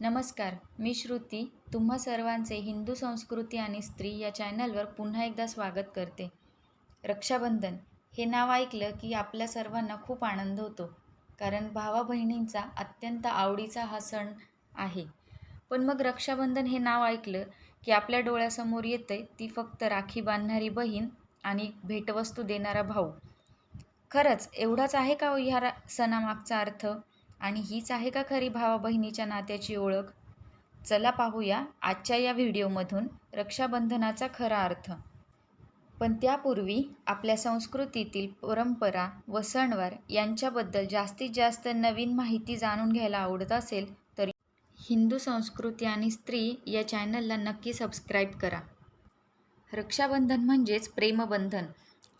नमस्कार मी श्रुती. तुम्हा सर्वांचे हिंदू संस्कृती आणि स्त्री या चॅनलवर पुन्हा एकदा स्वागत करते. रक्षाबंधन. हे नाव ऐकलं की आपल्या सर्वांना खूप आनंद होतो. कारण भावा बहिणींचा अत्यंत आवडीचा हा सण आहे. पण मग रक्षाबंधन हे नाव ऐकलं की आपल्या डोळ्यासमोर येते ती फक्त राखी बांधणारी बहीण आणि भेटवस्तू देणारा भाऊ. खरंच एवढाच आहे का हो ह्या रा सणामागचा अर्थ? आणि हीच आहे का खरी भावा बहिणीच्या नात्याची ओळख? चला पाहूया आजच्या या व्हिडिओमधून रक्षाबंधनाचा खरा अर्थ. पण त्यापूर्वी आपल्या संस्कृतीतील परंपरा व सणवार यांच्याबद्दल जास्तीत जास्त नवीन माहिती जाणून घ्यायला आवडत असेल तर हिंदू संस्कृती आणि स्त्री या चॅनलला नक्की सबस्क्राईब करा. रक्षाबंधन म्हणजेच प्रेमबंधन.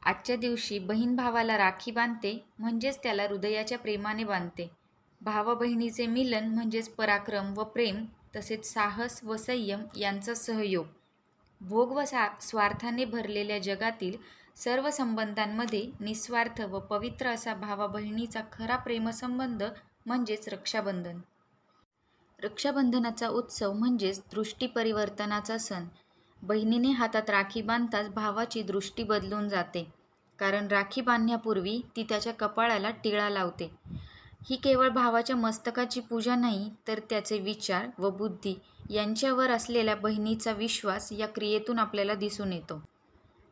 आजच्या दिवशी बहीण भावाला राखी बांधते म्हणजेच त्याला हृदयाच्या प्रेमाने बांधते. भावा बहिणीचे मिलन म्हणजेच पराक्रम व प्रेम तसेच साहस व संयम यांचा सहयोग. भोग व सा स्वार्थाने भरलेल्या जगातील सर्व संबंधांमध्ये निस्वार्थ व पवित्र असा भावा बहिणीचा खरा प्रेमसंबंध म्हणजेच रक्षाबंधन. रक्षाबंधनाचा उत्सव म्हणजेच दृष्टी परिवर्तनाचा सण. बहिणीने हातात राखी बांधताच भावाची दृष्टी बदलून जाते. कारण राखी बांधण्यापूर्वी ती त्याच्या कपाळाला टिळा लावते. ही केवळ भावाच्या मस्तकाची पूजा नाही तर त्याचे विचार व बुद्धी यांच्यावर असलेल्या बहिणीचा विश्वास या क्रियेतून आपल्याला दिसून येतो.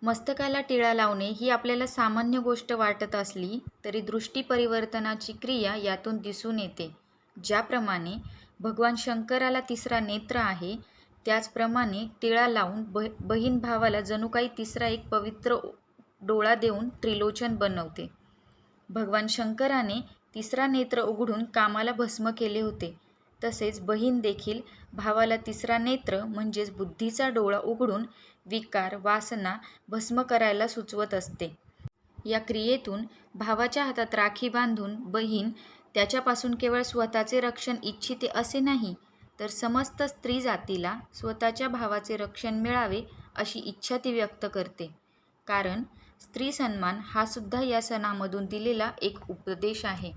मस्तकाला टिळा लावणे ही आपल्याला सामान्य गोष्ट वाटत असली तरी दृष्टी परिवर्तनाची क्रिया यातून दिसून येते. ज्याप्रमाणे भगवान शंकराला तिसरा नेत्र आहे त्याचप्रमाणे टिळा लावून बह बहीण भावाला जणू काही तिसरा एक पवित्र डोळा देऊन त्रिलोचन बनवते. भगवान शंकराने तिसरा नेत्र उघडून कामाला भस्म केले होते. तसेच बहीण देखील भावाला तिसरा नेत्र म्हणजेच बुद्धीचा डोळा उघडून विकार वासना भस्म करायला सुचवत असते. या क्रियेतून भावाच्या हातात राखी बांधून बहीण त्याच्यापासून केवळ स्वतःचे रक्षण इच्छिते असे नाही तर समस्त स्त्री जातीला स्वतःच्या भावाचे रक्षण मिळावे अशी इच्छा ती व्यक्त करते. कारण स्त्री सन्मान हा सुद्धा या सणामधून दिलेला एक उपदेश आहे.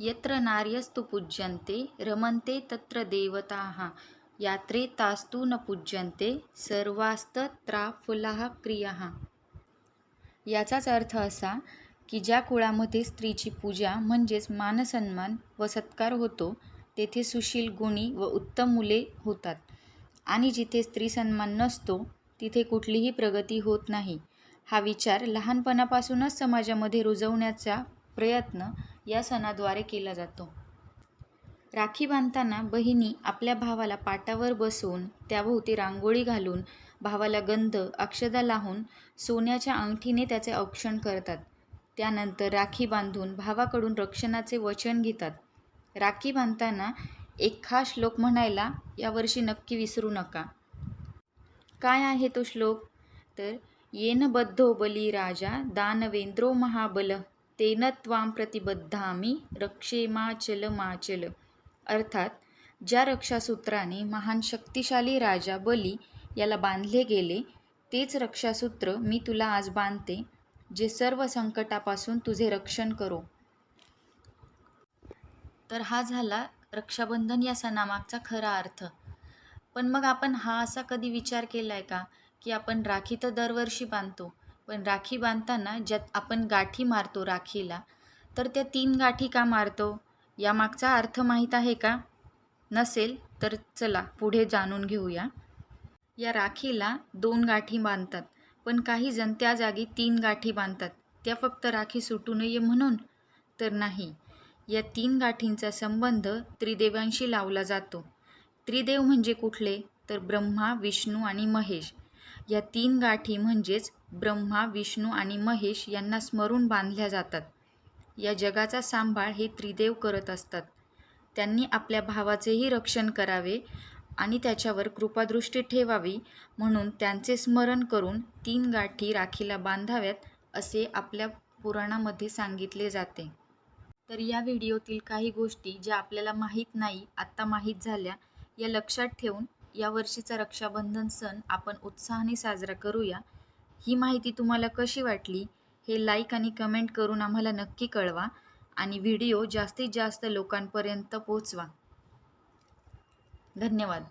यत्र नार्यस्तु पूज्यन्ते रमन्ते तत्र देवताः। यात्रे तास्तु न पूज्यन्ते सर्वास्तत्राफुलाः क्रियाः। याचाच अर्थ असा की ज्या कुळामध्ये स्त्रीची पूजा म्हणजेच मानसन्मान व सत्कार होतो तेथे सुशील गुणी व उत्तम मुले होतात. आणि जिथे स्त्री सन्मान नसतो तिथे कुठलीही प्रगती होत नाही. हा विचार लहानपणापासूनच समाजामध्ये रुजवण्याचा प्रयत्न या सणाद्वारे केला जातो. राखी बांधताना बहिणी आपल्या भावाला पाटावर बसवून त्याभोवती रांगोळी घालून भावाला गंध अक्षदा लावून सोन्याच्या अंगठीने त्याचे औक्षण करतात. त्यानंतर राखी बांधून भावाकडून रक्षणाचे वचन घेतात. राखी बांधताना एक खास श्लोक म्हणायला यावर्षी नक्की विसरू नका. काय आहे तो श्लोक? तर येन बद्धो बली राजा दानवेंद्रो महाबल। तेन त्वां प्रतिबद्धामी रक्षेमाचल माचल अर्थात ज्या रक्षासूत्राने महान शक्तिशाली राजा बली याला बांधले गेले तेच रक्षासूत्र मी तुला आज बांधते जे सर्व संकटापासून तुझे रक्षण करो. तर हा झाला रक्षाबंधन या सणामागचा खरा अर्थ. पण मग आपण हा असा कधी विचार केला आहे का की आपण राखी तर दरवर्षी बांधतो पण राखी बांधताना ज्यात आपण गाठी मारतो राखीला तर त्या तीन गाठी का मारतो? यामागचा अर्थ माहीत आहे का? नसेल तर चला पुढे जाणून घेऊया. या राखीला दोन गाठी बांधतात पण काही जण त्या जागी तीन गाठी बांधतात. त्या फक्त राखी सुटू नये म्हणून? तर नाही. या तीन गाठींचा संबंध त्रिदेवांशी लावला जातो. त्रिदेव म्हणजे कुठले? तर ब्रह्मा विष्णू आणि महेश. या तीन गाठी म्हणजेच ब्रह्मा विष्णू आणि महेश यांना स्मरून बांधल्या जातात. या जगाचा सांभाळ हे त्रिदेव करत असतात. त्यांनी आपल्या भावाचेही रक्षण करावे आणि त्याच्यावर कृपादृष्टी ठेवावी म्हणून त्यांचे स्मरण करून तीन गाठी राखीला बांधाव्यात असे आपल्या पुराणामध्ये सांगितले जाते. तर या व्हिडिओतील काही गोष्टी ज्या आपल्याला माहीत नाही आत्ता माहीत झाल्या या लक्षात ठेवून यावर्षीचा रक्षाबंधन सण आपण उत्साहाने साजरा करूया. ही माहिती तुम्हाला कशी वाटली हे लाईक आणि कमेंट करून आम्हाला नक्की कळवा आणि व्हिडिओ जास्तीत जास्त लोकांपर्यंत पोचवा धन्यवाद.